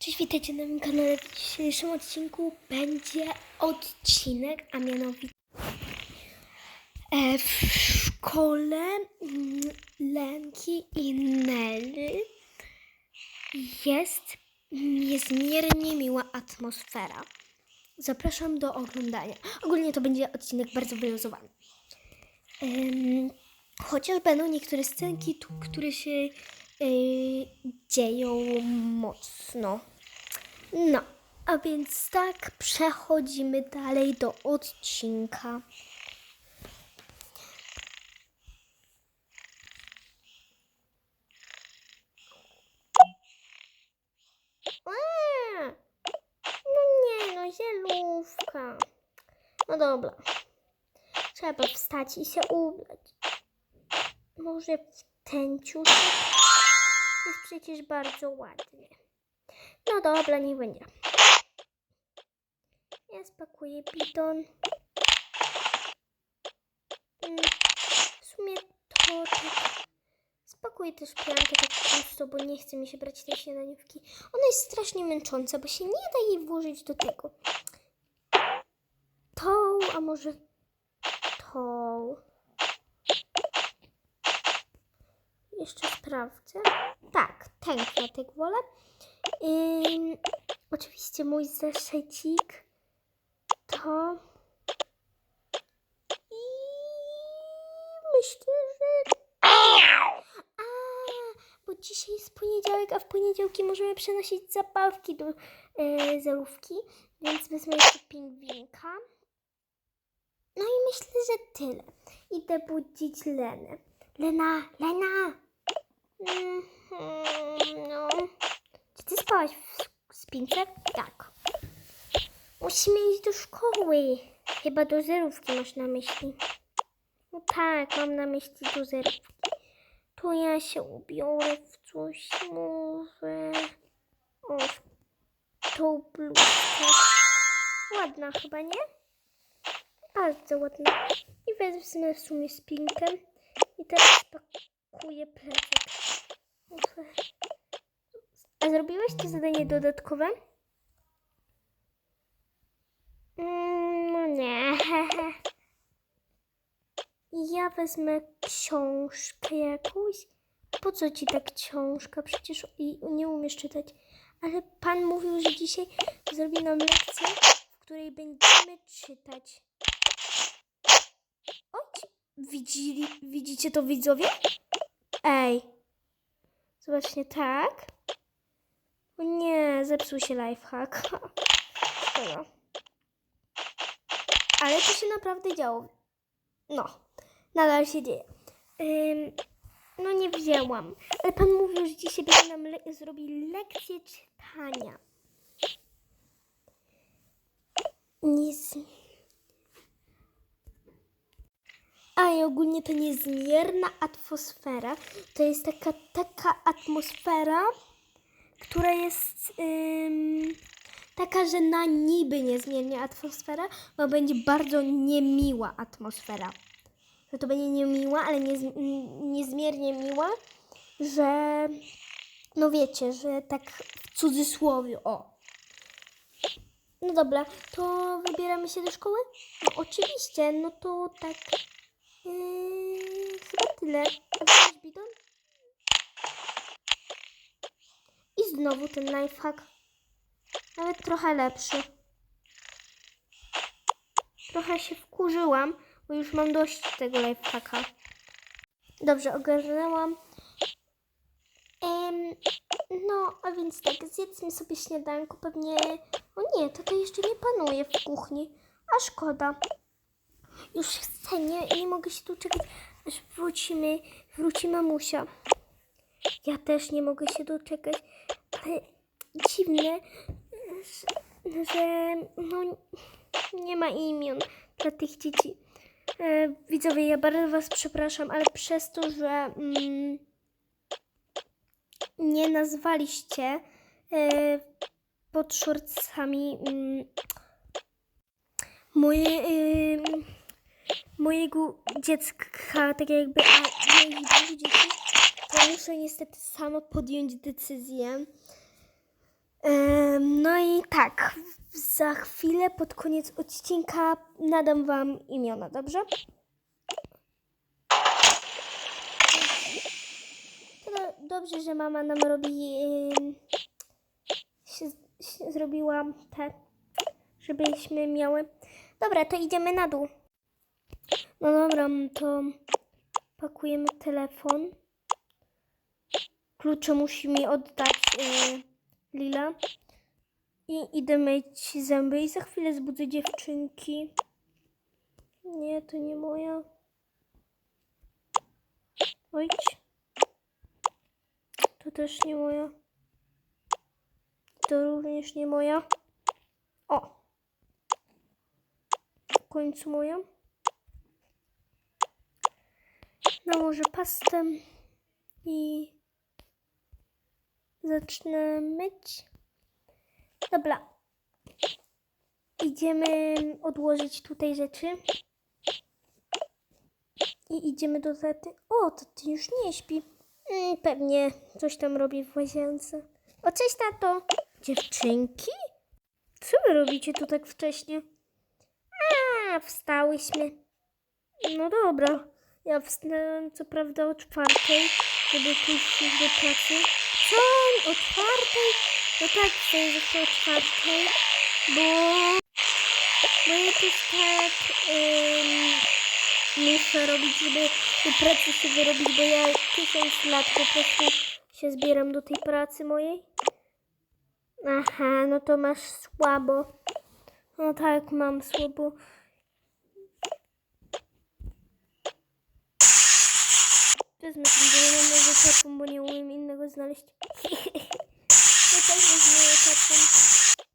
Cześć, witajcie na moim kanale. W dzisiejszym odcinku będzie odcinek, a mianowicie e, w szkole mm, Lenki i Nelly jest niezmiernie miła atmosfera. Zapraszam do oglądania. Ogólnie to będzie odcinek bardzo wyluzowany. Chociaż będą niektóre scenki, które się dzieją mocno. No, a więc tak, przechodzimy dalej do odcinka. No nie, no zielówka. No dobra. Trzeba wstać i się ubrać. Może w ten ciuszek? Jest przecież bardzo ładnie. No dobra, nie będzie. Ja spakuję bidon. Mm, W sumie to tak. Spakuję też piankę tak pusto, bo nie chce mi się brać tej śniadaniówki. Ona jest strasznie męcząca, bo się nie da jej włożyć do tego. Tą, a może tą. Jeszcze sprawdzę. Tak, ten kwiatek wolę. Ym, oczywiście mój zeszycik to i myślę, że a, bo dzisiaj jest poniedziałek, a w poniedziałki możemy przenosić zabawki do e, zerówki, więc wezmę jeszcze pingwinka. No i myślę, że tyle. Idę budzić Lenę. Lena, Lena! Mhm, no. Czy ty spałaś w spince? Tak. Musimy iść do szkoły. Chyba do zerówki masz na myśli. No tak, mam na myśli do zerówki. To ja się ubiorę w coś może. O, w tą bluzkę. Ładna chyba, nie? Bardzo ładna. I wezmę w sumie spinkę. I teraz pakuję plecak. A zrobiłeś to zadanie dodatkowe? Mm, No nie. Ja wezmę książkę jakąś. Po co ci ta książka? Przecież nie umiesz czytać. Ale pan mówił, że dzisiaj zrobi nam lekcję, w której będziemy czytać. Oj, widzieli, widzicie to widzowie? Ej. Zobaczcie, tak. O nie, zepsuł się lifehack. Ale to się naprawdę działo. No, nadal się dzieje. Ym, no nie wzięłam. Ale pan mówił, że dzisiaj będzie nam le- zrobi lekcję czytania. Nie i ogólnie to niezmierna atmosfera. To jest taka, taka atmosfera, która jest ym, taka, że na niby niezmiernie atmosfera, bo będzie bardzo niemiła atmosfera. Że to będzie niemiła, ale niez, n- niezmiernie miła, że no wiecie, że tak w cudzysłowie, o. No dobra, to wybieramy się do szkoły? No oczywiście, no to tak Yy, chyba tyle. Bidon? I znowu ten lifehack. Nawet trochę lepszy. Trochę się wkurzyłam, bo już mam dość tego lifehacka. Dobrze, ogarnęłam. No, a więc tak, zjedzmy sobie śniadanko. Pewnie... O nie, to jeszcze nie panuje w kuchni. A szkoda. Już chcę, nie, nie mogę się doczekać, aż wrócimy, wróci mamusia. Ja też nie mogę się doczekać, ale dziwne, że, że no, nie ma imion dla tych dzieci. E, widzowie, ja bardzo was przepraszam, ale przez to, że mm, nie nazwaliście e, pod shortsami mm, moje... ym, mojego dziecka, tak jakby, a moich dwóch dzieci, to muszę niestety sama podjąć decyzję. No i tak, za chwilę pod koniec odcinka nadam Wam imiona, dobrze? Dobrze, że mama nam robi. się, się zrobiła te, żebyśmy miały. Dobra, to idziemy na dół. No dobra, to pakujemy telefon. Klucze musi mi oddać e, Lila. I idę myć zęby i za chwilę zbudzę dziewczynki. Nie, to nie moja. Ojdź. To też nie moja. To również nie moja. O! W końcu moja. Nałożę pastę i zacznę myć. Dobra. Idziemy odłożyć tutaj rzeczy. I idziemy do taty. O, to ty już nie śpi. Mm, pewnie coś tam robi w łazience. O, cześć, tato. Dziewczynki? Co wy robicie tu tak wcześnie? A, wstałyśmy. No dobra. Ja wstałem co prawda o czwartej, żeby pójść do pracy. Co? O czwartej? No tak, wstaję zawsze o czwartej, bo... Bo ja też tak ym, muszę robić, żeby do pracy się wyrobić, bo ja tysiąc lat po prostu się zbieram do tej pracy mojej. Aha, no to masz słabo. No tak, mam słabo. Wezmę ten zielony karton, bo nie umiem innego znaleźć. ja też wezmę karton.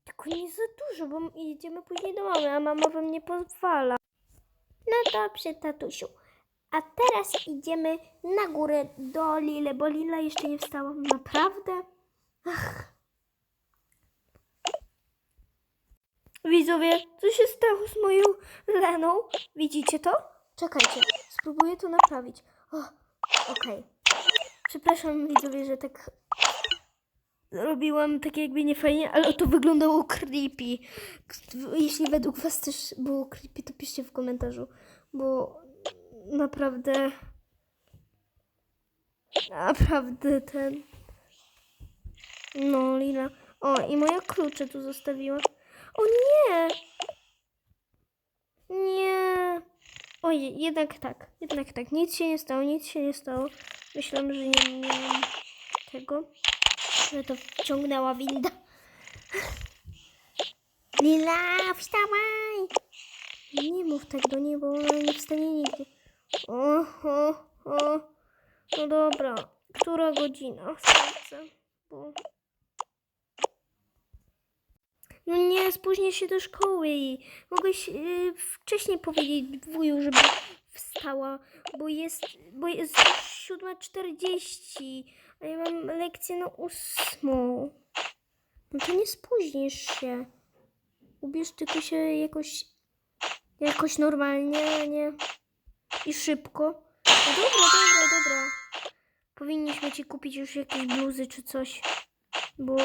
Tylko nie za dużo, bo jedziemy później do mamy, a mama wam nie pozwala. No dobrze, tatusiu. A teraz idziemy na górę do Lily, bo Lila jeszcze nie wstała. Naprawdę? Ach. Widzowie, co się stało z moją Leną? Widzicie to? Czekajcie, spróbuję to naprawić. O, okej. Przepraszam widzowie, że tak robiłam tak jakby nie fajnie, ale to wyglądało creepy. Jeśli według was też było creepy, to piszcie w komentarzu, bo naprawdę naprawdę ten no Lila. O, i moje klucze tu zostawiła. O nie! Nie! Oj, jednak tak, jednak tak. Nic się nie stało, nic się nie stało. Myślałam, że nie miałam tego, że to wciągnęła winda. Lila, wstawaj! Nie mów tak do niej, bo ona nie wstanie nigdy. O, o. No dobra, która godzina? Sprawdzę, bo... No nie, spóźnię się do szkoły mogłeś yy, wcześniej powiedzieć wuju, żeby wstała, bo jest, bo jest już 7.40, a ja mam lekcję na ósmą. No to nie spóźnisz się. Ubierz tylko się jakoś, jakoś normalnie, nie i szybko. No dobra, dobra, dobra. Powinniśmy ci kupić już jakieś bluzy czy coś, bo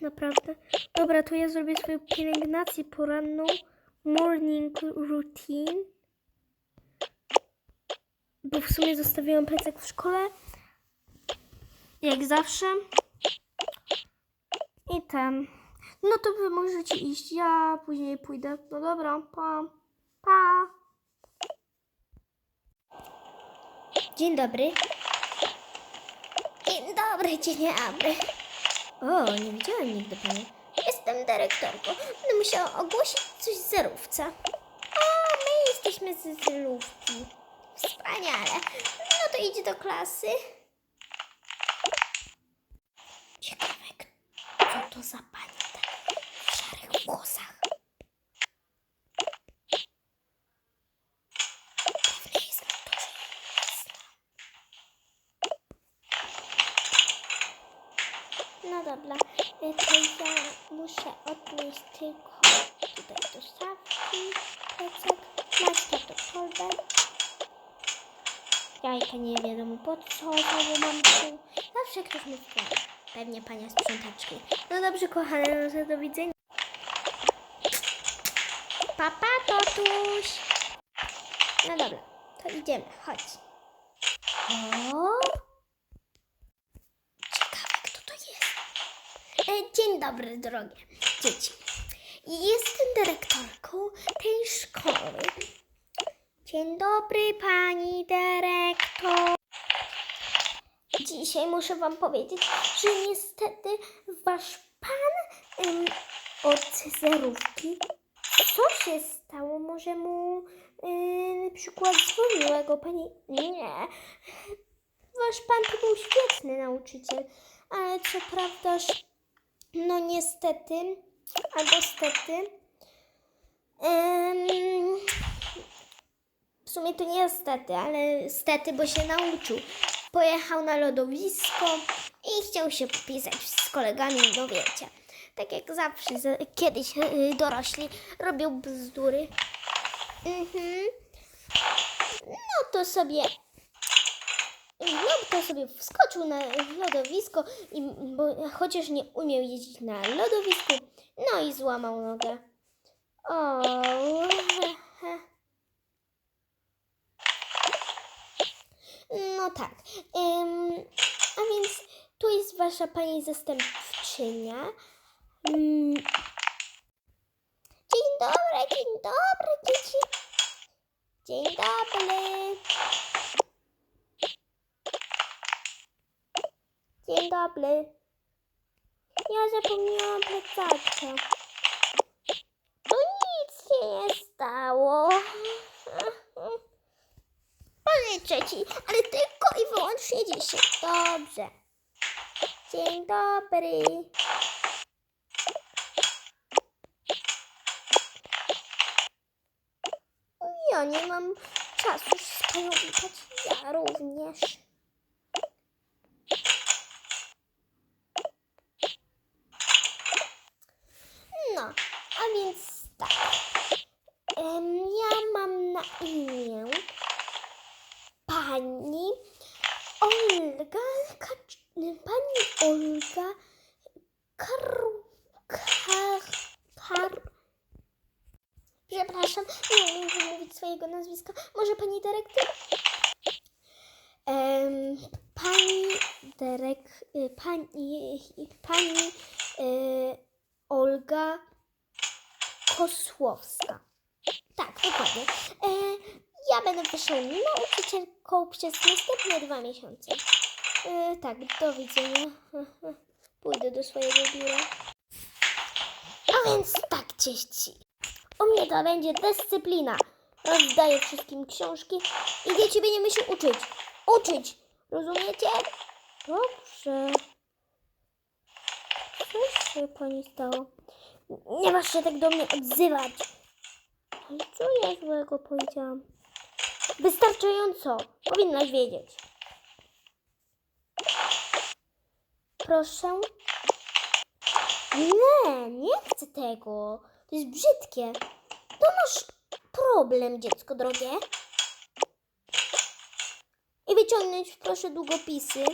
naprawdę. Dobra, to ja zrobię swoją pielęgnację poranną. Morning routine. Bo w sumie zostawiłam plecak w szkole. Jak zawsze. I ten. No to wy możecie iść. Ja później pójdę. No dobra, pa. Pa. Dzień dobry. Dzień dobry, dzień dobry. O, nie widziałem nigdy pani. Jestem dyrektorką. Będę musiała ogłosić coś z zerówca. O, my jesteśmy z zerówki. Wspaniale. No to idź do klasy. Ciekawe, co to za pani ta w szarych włosach. Pewnie jest maturze jasna. No dobra, y, to ja muszę odnieść tylko tutaj do szafki plecak. Masz to torbę. Jajka nie wiadomo po co, bo mam tu. Zawsze ktoś mi wkłada. Pewnie pania sprzątaczki. No dobrze, kochane, no to do widzenia. Papa, totuś. No dobra, to idziemy, chodź. O! Ciekawe, kto to jest. E, dzień dobry, drogie dzieci. Jestem dyrektorką tej szkoły. Dzień dobry, pani dyrektor. Dzisiaj muszę wam powiedzieć, że niestety wasz pan ym, od zerówki, co się stało? Może mu yy, na przykład dzwoniła go pani... Nie. Wasz pan to był świetny nauczyciel, ale co prawdaż, no niestety, albo stety, ym, w sumie to niestety, ale stety, bo się nauczył. Pojechał na lodowisko i chciał się popisać z kolegami, no wiecie. Tak jak zawsze, za- kiedyś yy, dorośli robią bzdury. Mhm. No to sobie no to sobie wskoczył na lodowisko, i, bo, chociaż nie umiał jeździć na lodowisku, no i złamał nogę. O, No tak. Em, a więc tu jest wasza pani zastępczynia. Mm. Dzień dobry, dzień dobry, dzieci. Dzień dobry. Dzień dobry. Ja zapomniałam plecaczka. To nic się nie stało. Pożyczę ci, ale tylko i wyłącznie dzisiaj. Dobrze. Dzień dobry. Ja nie mam czasu witać. Ja również. No, a więc tak. Em, ja mam na imię pani Olga, Kacz, pani Olga Kar, Kar, Kar, przepraszam, nie umiem wymówić swojego nazwiska. Może pani dyrektor? Em, pani dyrek, y, pani, pani y, Olga Kosłowska. Tak, dokładnie. E, ja będę wyższą nauczycielką przez następne dwa miesiące. E, tak, do widzenia. Pójdę do swojego biura. A więc tak, dzieci. U mnie to będzie dyscyplina. Rozdaję wszystkim książki i dzieci będziemy się uczyć. Uczyć! Rozumiecie? Dobrze. Co się pani stało? Nie masz się tak do mnie odzywać. Co ja złego powiedziałam? Wystarczająco. Powinnaś wiedzieć. Proszę. Nie, nie chcę tego. To jest brzydkie. To masz problem, dziecko drogie. I wyciągnąć proszę długopisy.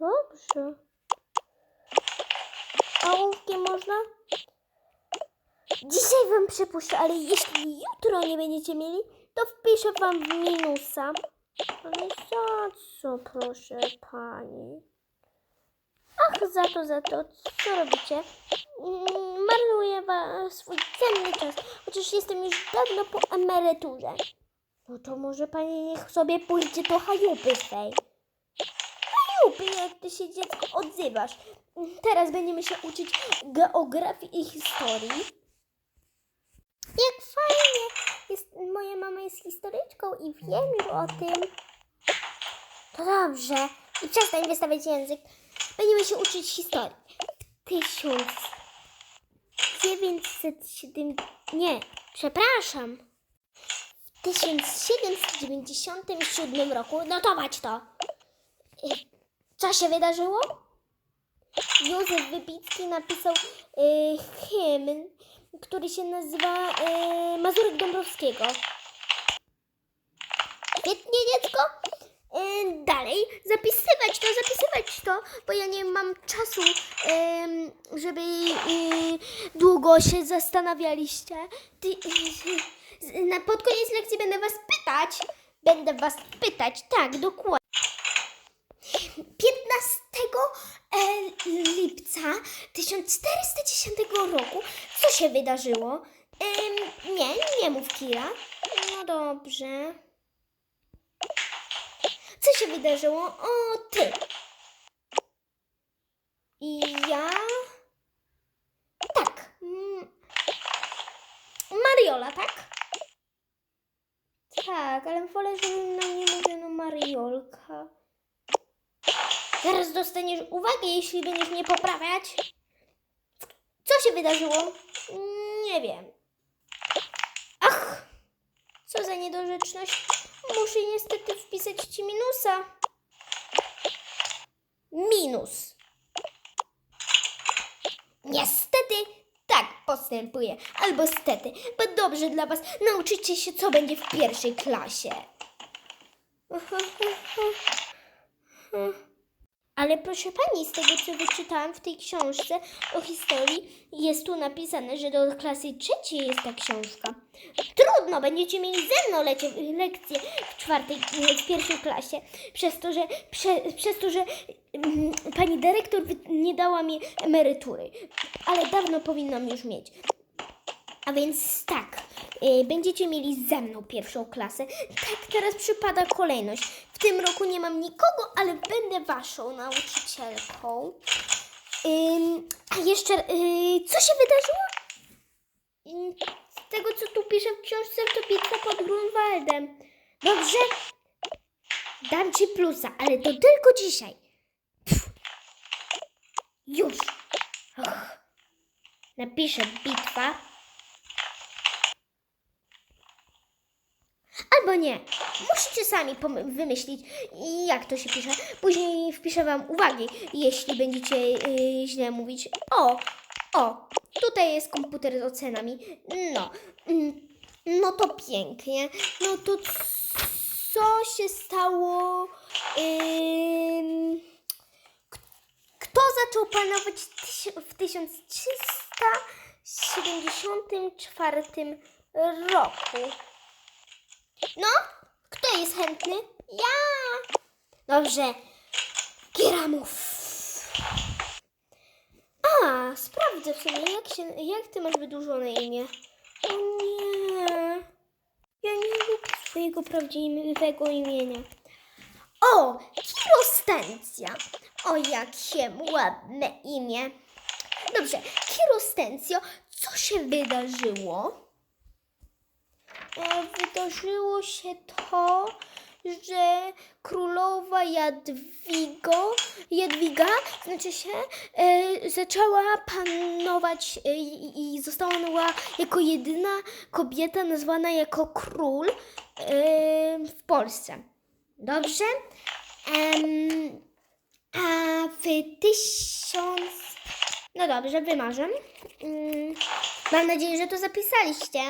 Dobrze. A ołówkiem można? Dzisiaj wam przepuszczę, ale jeśli jutro nie będziecie mieli, to wpiszę wam minusa. Ale za co, proszę pani? Ach, za to, za to. Co robicie? Mm, Marnuję wa- swój cenny czas, chociaż jestem już dawno po emeryturze. No to może pani niech sobie pójdzie do hajupy swej. Hajupy, jak ty się dziecko odzywasz. Teraz będziemy się uczyć geografii i historii. Jak fajnie! Jest, moja mama jest historyczką i wiem już o tym. To dobrze. I przestań wystawiać język. Będziemy się uczyć historii. W 1907... Nie, przepraszam. W 1797 roku, notować to. Y, Co się wydarzyło? Józef Wybicki napisał y, hymn, który się nazywa y, Mazurek Dąbrowskiego. Świetnie, dziecko. Yy, dalej, zapisywać to, zapisywać to, bo ja nie mam czasu, em, żeby yy, długo się zastanawialiście. Ty, yy, na pod koniec lekcji będę was pytać. Będę was pytać, tak, dokładnie. 15 e, lipca 1410 roku. Co się wydarzyło? Em, nie, nie mów Kira. No dobrze. Co się wydarzyło? O, ty. I ja. Tak. Mm. Mariola, tak? Tak, ale wolę, żeby na mnie mówiono Mariolka. Zaraz dostaniesz uwagę, jeśli będziesz mnie poprawiać. Co się wydarzyło? Nie wiem. Ach, co za niedorzeczność. Muszę niestety wpisać ci minusa. Minus. Niestety tak postępuję. Albo stety, bo dobrze dla was. Nauczycie się, co będzie w pierwszej klasie. Ale proszę pani, z tego co wyczytałam w tej książce o historii, jest tu napisane, że do klasy trzeciej jest ta książka. Trudno, będziecie mieli ze mną lecie, lekcje w czwartej, w pierwszej klasie, przez to, że, prze, przez to, że mm, pani dyrektor nie dała mi emerytury, ale dawno powinnam już mieć. A więc tak, będziecie mieli ze mną pierwszą klasę. Tak teraz przypada kolejność. W tym roku nie mam nikogo, ale będę waszą nauczycielką. A jeszcze, y, co się wydarzyło? Z tego, co tu piszę w książce, to bitwa pod Grunwaldem. Dobrze? Dam ci plusa, ale to tylko dzisiaj. Już. Napiszę bitwa Albo nie. Musicie sami wymyślić, jak to się pisze. Później wpiszę Wam uwagi, jeśli będziecie yy, źle mówić. O, o, tutaj jest komputer z ocenami. No, mm, no to pięknie. No to co się stało? K- kto zaczął panować w 1374 roku? No, kto jest chętny? Ja! Dobrze. Kira mów. A, sprawdzę w sumie, jak, się, jak ty masz wydłużone imię. O nie. Ja nie lubię swojego prawdziwego imienia. O, Kirostencja. O, jakie ładne imię. Dobrze, Kirostencjo, co się wydarzyło? E, wydarzyło się to, że królowa Jadwigo, Jadwiga, znaczy się, e, zaczęła panować e, i i została jako jedyna kobieta nazwana jako król e, w Polsce. Dobrze? Em, a w tysiąc... No dobrze, wymarzę. Mm, Mam nadzieję, że to zapisaliście.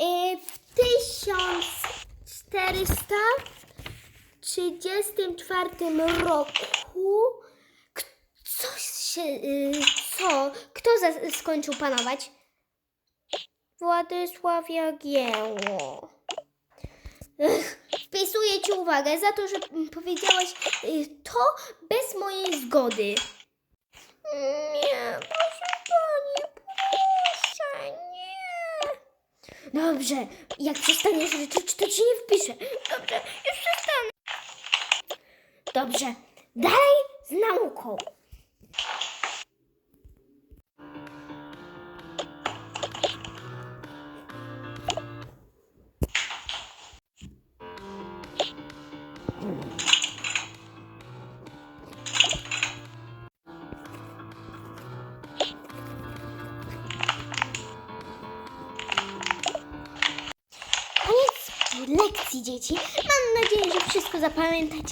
Y, W 1434 roku coś się, y, co, kto skończył panować? Władysław Jagiełło. Wpisuję ci uwagę za to, że mm, powiedziałaś y, to bez mojej zgody. Nie, proszę pani, proszę, nie. Dobrze, jak przestaniesz ryczeć, to ci nie wpiszę. Dobrze, już przestanę. Dobrze, dalej z nauką.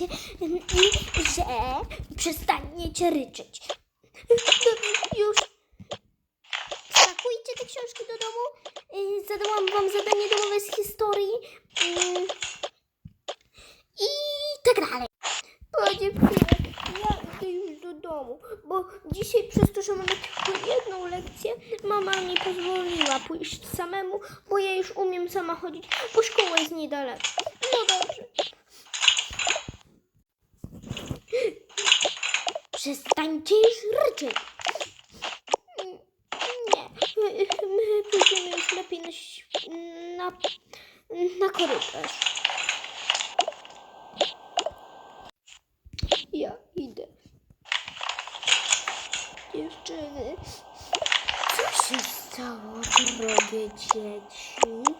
I że przestaniecie ryczeć. Już. Spakujcie te książki do domu. Y, Zadałam wam zadanie domowe z historii. Mm, i tak dalej. Do domu, bo dzisiaj przez to, że mamy tylko jedną lekcję, mama nie pozwoliła pójść samemu, bo ja już umiem sama chodzić, bo szkoła jest niedaleko. No dobrze. Przestańcie już ryczeć. Nie, my, my pójdziemy już lepiej na, na, na korytarz. Ja idę. Dziewczyny, co się stało, drogie dzieci?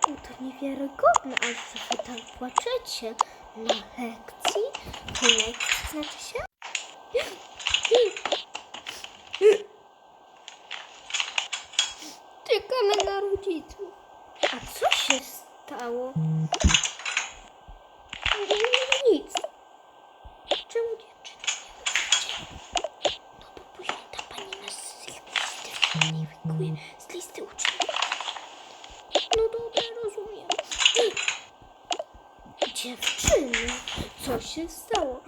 To niewiarygodne, aż wy tak płaczecie. Na lekcji? Lekcji znaczy się? Czekamy na rodziców. A co się stało? Nic. Czemu dziewczyny nie wyjdzie? No bo później ta pani nas z listy nie wykuje z listy uczniów. No dobra, rozumiem. Dziewczyny, co się stało?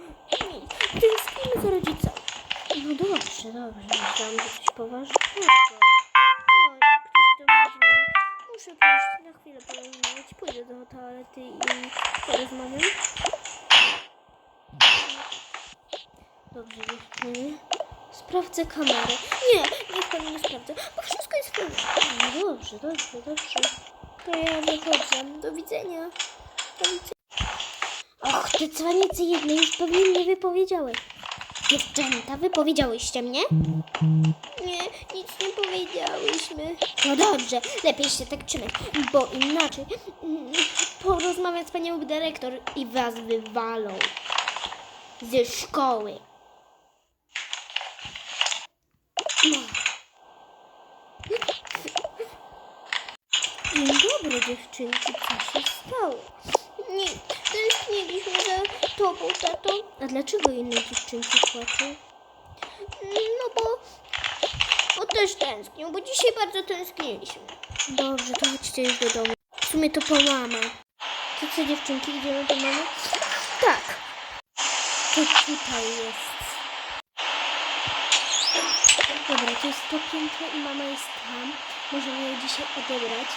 Tęsknimy za rodzicami. No dobrze, dobrze. Myślałam, że coś poważnego. Oj, ktoś do mnie dzwoni. Muszę pójść na chwilę porozmawiać. Pójdę do toalety i porozmawiam. Dobrze, dziewczyny. Sprawdzę kamerę. Nie, niech pani nie sprawdza, bo wszystko jest w porządku. No dobrze, dobrze, dobrze. To ja wychodzę. Do widzenia. Do widzenia. Ty cwanicy jednej już pewnie mnie wypowiedziałeś. Dziewczęta, wypowiedziałyście mnie? Nie, nic nie powiedziałyśmy. No dobrze, lepiej się tak trzymać, bo inaczej mm, porozmawiam z panią dyrektor i was wywalą ze szkoły. Dzień dobry dziewczynki, co się stało? Nie, tęskniliśmy A dlaczego inne dziewczynki płaczą? No bo, bo też tęsknią, bo dzisiaj bardzo tęskniliśmy. Dobrze, to chodźcie już do domu. W sumie to po mamę. To co dziewczynki, idziemy do mamy? Tak. To tutaj jest. Dobra, to jest to piętro i mama jest tam. Możemy ją dzisiaj odebrać.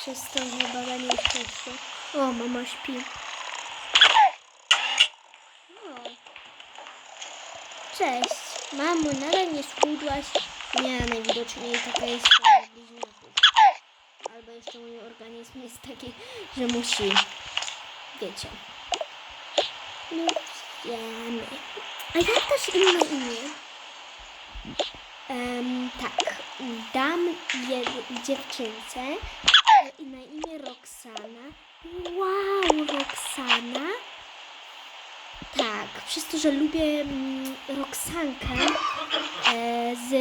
Przez to, że badanie jest często. O, mama śpi. O. Cześć. Mamo, nadal nie schudłaś? Nie, najwidoczniej taka jest twoja bliźniaków. Albo jeszcze mój organizm jest taki, że musi. Wiecie. No, wiemy. A jak też inne imię? Em, tak, dam je dziewczynce na imię Roxana. Wow, Roxana. Przez to, że lubię mm, Roxankę, e, z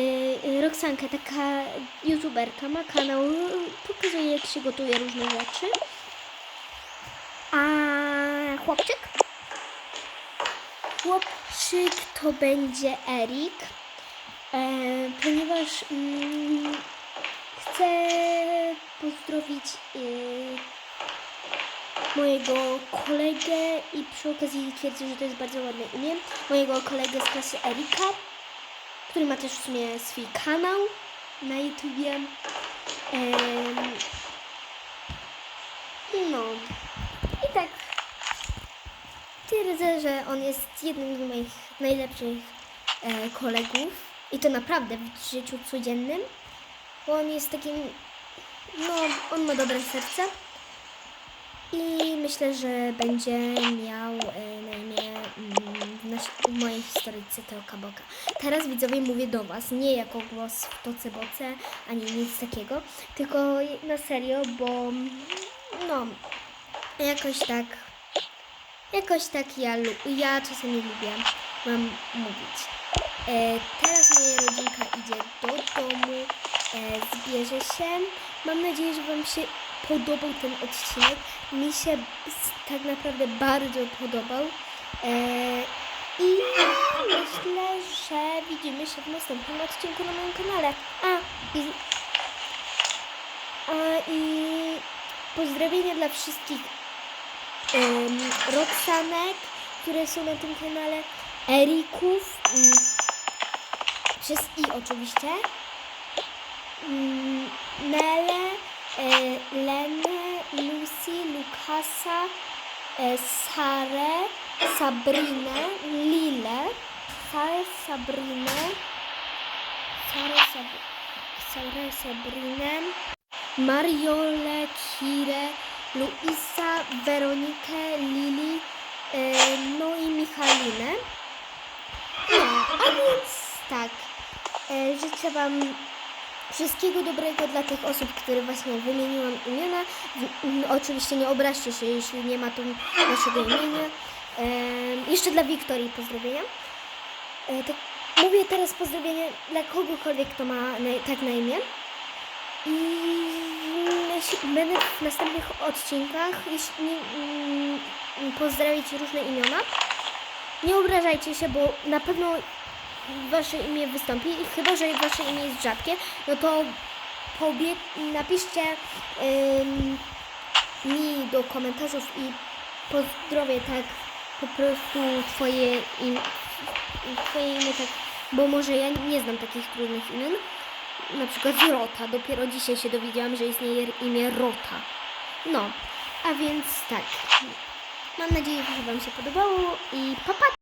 Roxankę, taka youtuberka, ma kanał, pokazuje jak się gotuje różne rzeczy. A chłopczyk? Chłopczyk to będzie Erik e, ponieważ mm, chcę pozdrowić e, mojego kolegę i przy okazji twierdzę, że to jest bardzo ładne imię, mojego kolegę z klasy Erika, który ma też w sumie swój kanał na YouTubie. No. I tak. Twierdzę, że on jest jednym z moich najlepszych e, kolegów. I to naprawdę w życiu codziennym, bo on jest takim, no, on ma dobre serce i myślę, że będzie miał e, na imię mm, w, mojej historyjce Teoka Boka. Teraz widzowie mówię do Was, nie jako głos w toce boce, ani nic takiego, tylko na serio, bo no, jakoś tak Jakoś tak ja, ja czasami lubię mam mówić. E, teraz moja rodzinka idzie do domu, e, zbierze się. Mam nadzieję, że Wam się podobał ten odcinek. Mi się tak naprawdę bardzo podobał. E, I myślę, że widzimy się w następnym odcinku na moim kanale. A i, a, i pozdrowienia dla wszystkich um, Roxanek, które są na tym kanale, Erików, mm, przez i oczywiście, mm, Nele, e, Lenę, Lucy, Lukasa, e, Sarę, Sabrinę, Lilę, Sarę, Sabrinę, Sarę, Sab Sarę, Sabrinę, Mariolę, Kirę, Luisa, Weronikę, Lili, e, no i Michalinę. No, a więc tak, e, życzę Wam wszystkiego dobrego dla tych osób, które właśnie wymieniłam imiona. Oczywiście nie obraźcie się, jeśli nie ma tu naszego imienia. Jeszcze dla Wiktorii pozdrowienia. E, mówię teraz pozdrowienia dla kogokolwiek, kto ma tak na imię. I będę w następnych odcinkach jeśli, mm, pozdrawiać różne imiona. Nie obrażajcie się, bo na pewno wasze imię wystąpi i chyba, że wasze imię jest rzadkie, no to pobie- napiszcie mi do komentarzów i pozdrowię tak po prostu twoje imię, twoje imię tak, bo może ja nie znam takich trudnych imion. Na przykład Rota. Dopiero dzisiaj się dowiedziałam, że istnieje imię Rota. No, a więc tak. Mam nadzieję, że Wam się podobało i papa!